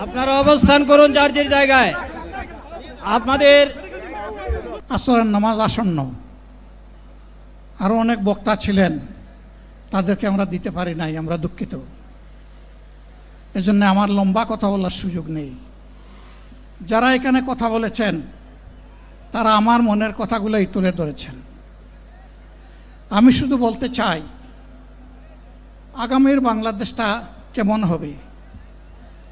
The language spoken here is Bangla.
আপনারা অবস্থান করুন যার যে জায়গায়। আপনাদের আসরের নামাজ আসন্ন। আরও অনেক বক্তা ছিলেন, তাদেরকে আমরা দিতে পারি নাই, আমরা দুঃখিত। এজন্য আমার লম্বা কথা বলার সুযোগ নেই। যারা এখানে কথা বলেছেন, তারা আমার মনের কথাগুলোই তুলে ধরেছেন। আমি শুধু বলতে চাই, আগামীর বাংলাদেশটা কেমন হবে?